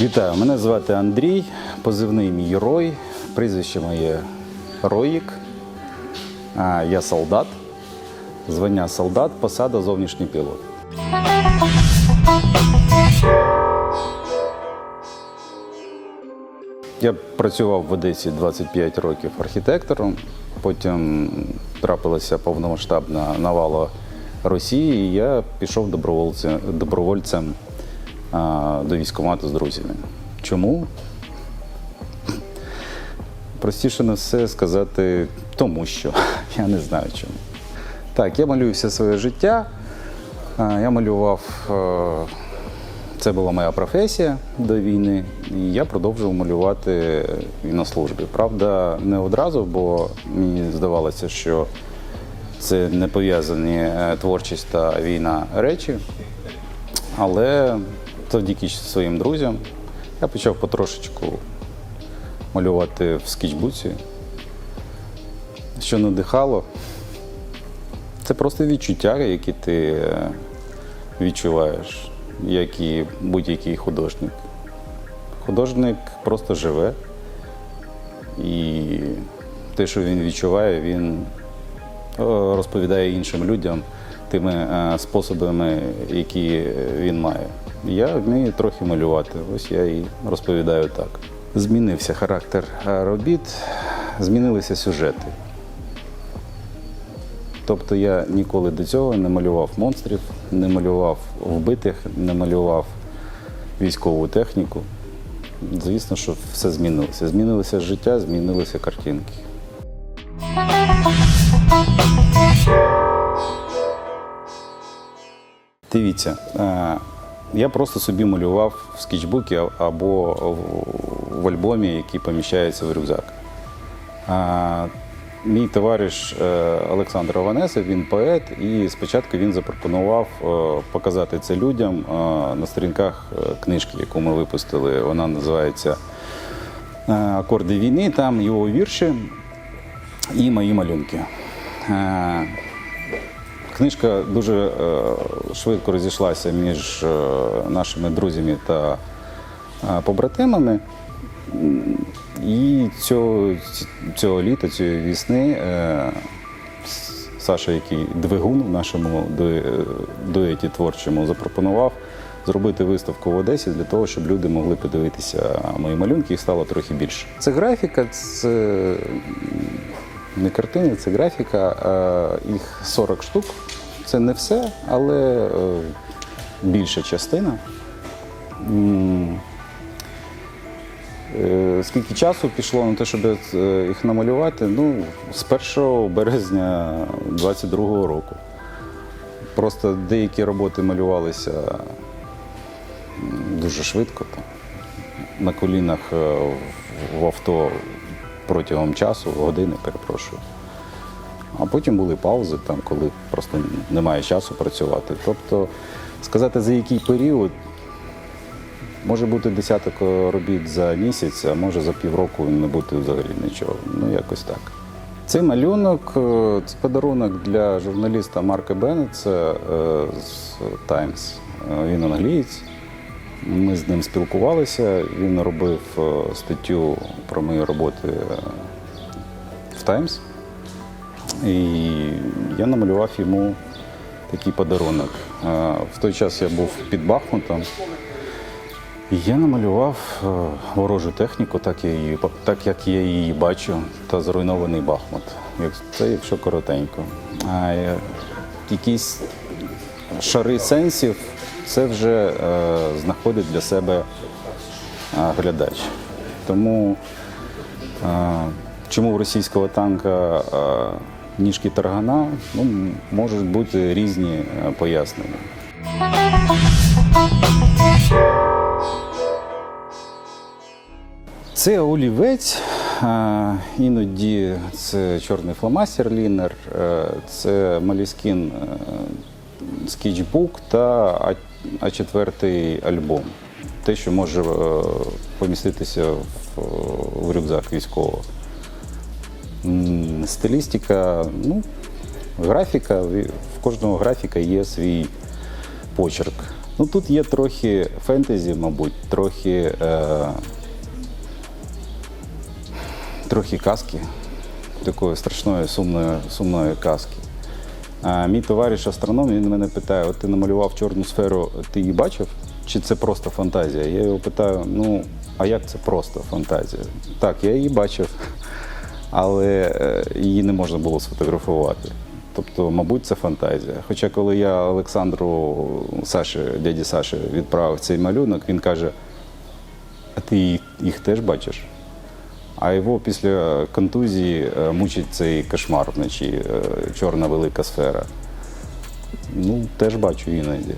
Вітаю, мене звати Андрій, позивний мій Рой, прізвище моє Роїк. А, Я солдат, звання солдат, посада зовнішній пілот. Я працював в Одесі 25 років архітектором. Потім трапилася повномасштабна навала Росії, і я пішов добровольцем, добровольцем до військкомату з друзями. Чому? Простіше на все сказати, тому що я не знаю чому. Так, я малюю все своє життя. Я малював, е, це була моя професія до війни, і я продовжував малювати і на службі. Правда, не одразу, бо мені здавалося, що це не пов'язані е, творчість та війна речі. Але завдяки своїм друзям я почав потрошечку малювати в скетчбуці, що надихало. Це просто відчуття, які ти е, відчуваєш, як і будь-який художник. Художник просто живе, і те, що він відчуває, він е, розповідає іншим людям тими е, способами, які він має. Я вмію трохи малювати, ось я і розповідаю так. Змінився характер е, робіт, змінилися сюжети. Тобто я ніколи до цього не малював монстрів, не малював вбитих, не малював військову техніку. Звісно, що все змінилося. Змінилося життя, змінилися картинки. Дивіться, е, я просто собі малював в скетчбуці або в- альбомі, який поміщається в рюкзак. А, Мій товариш е, Олександр Ованесов, він поет, і спочатку він запропонував е, показати це людям е, на сторінках книжки, яку ми випустили. Вона називається Акорди війни. Там його вірші і мої малюнки. Книжка дуже е, швидко розійшлася між е, нашими друзями та е, побратимами. І цього, цього літа, цієї весни, е, Саша, який двигун в нашому дуе- дуеті творчому, запропонував зробити виставку в Одесі для того, щоб люди могли подивитися мої малюнки, їх стало трохи більше. Це графіка, це не картини, це графіка. Їх 40 штук. Це не все, але е, більша частина. Е, Скільки часу пішло на те, щоб е, їх намалювати? Ну, з 1 березня 22-го року. Просто деякі роботи малювалися дуже швидко. Там, на колінах в авто протягом часу, години, перепрошую. А потім були паузи, там, коли просто немає часу працювати. Тобто, сказати, за який період, може бути десяток робіт за місяць, а може за півроку не бути взагалі нічого. Ну, якось так. Цей малюнок е, це подарунок для журналіста Марка Беннетса е, з Times. Е, Він англієць. Ми з ним спілкувалися. Він робив е, статтю про мої роботи е, в Times. І я намалював йому такий подарунок. Е, В той час я був під Бахмутом. І Я намалював ворожу техніку, так, я її, так як я її бачу, та зруйнований Бахмут. Це якщо коротенько. А якісь шари сенсів це вже е, знаходить для себе е, глядач. Тому е, чому у російського танка ніжки таргана, ну, можуть бути різні пояснення. Це олівець, іноді це чорний фломастер лінер, це маліскін скетчбук та А- А4 альбом. Те, що може е, поміститися в, рюкзак військового. Стилістика, ну, графіка, в кожного графіка є свій почерк. Ну тут є трохи фентезі, мабуть, трохи, е, трохи казки, такої страшної, сумної, сумної казки. Мій товариш астроном, він мене питає: от ти намалював чорну сферу, ти її бачив? Чи це просто фантазія? Я його питаю: ну, а як це просто фантазія? Так, я її бачив, але е, її не можна було сфотографувати. Тобто, мабуть, це фантазія. Хоча коли я Олександру Саші, дяді Саші відправив цей малюнок, він каже: а ти їх теж бачиш? А його після контузії е, мучить цей кошмар вночі, е, чорна велика сфера. Ну, теж бачу іноді.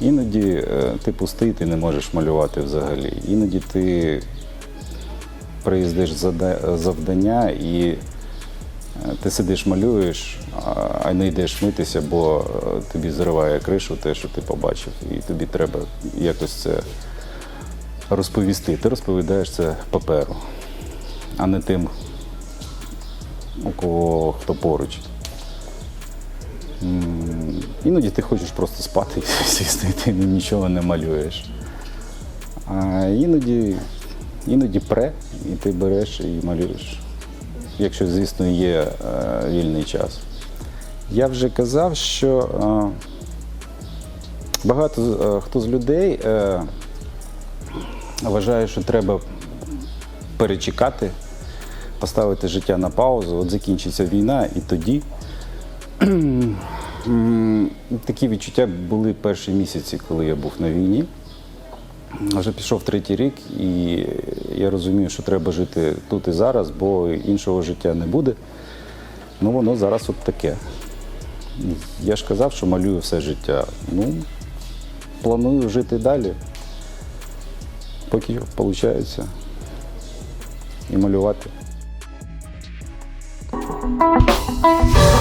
Іноді е, ти пустий, ти не можеш малювати взагалі. Іноді ти приїздиш завдання і ти сидиш, малюєш, а- не йдеш митися, бо тобі зриває кришу те, що ти побачив, і тобі треба якось це розповісти. Ти розповідаєш це паперу, а не тим, у кого хто поруч. Іноді ти хочеш просто спати і сісти, ти нічого не малюєш. А іноді, іноді пре, і ти береш і малюєш. Якщо, звісно, є е, вільний час. Я вже казав, що е, багато е, хто з людей е, вважає, що треба перечекати, поставити життя на паузу, от закінчиться війна, і тоді. Такі відчуття були перші місяці, коли я був на війні. Вже пішов третій рік, і я розумію, що треба жити тут і зараз, бо іншого життя не буде. Ну, воно зараз от таке. Я ж казав, що малюю все життя. Ну, планую жити далі, поки виходить. І малювати. Thank you.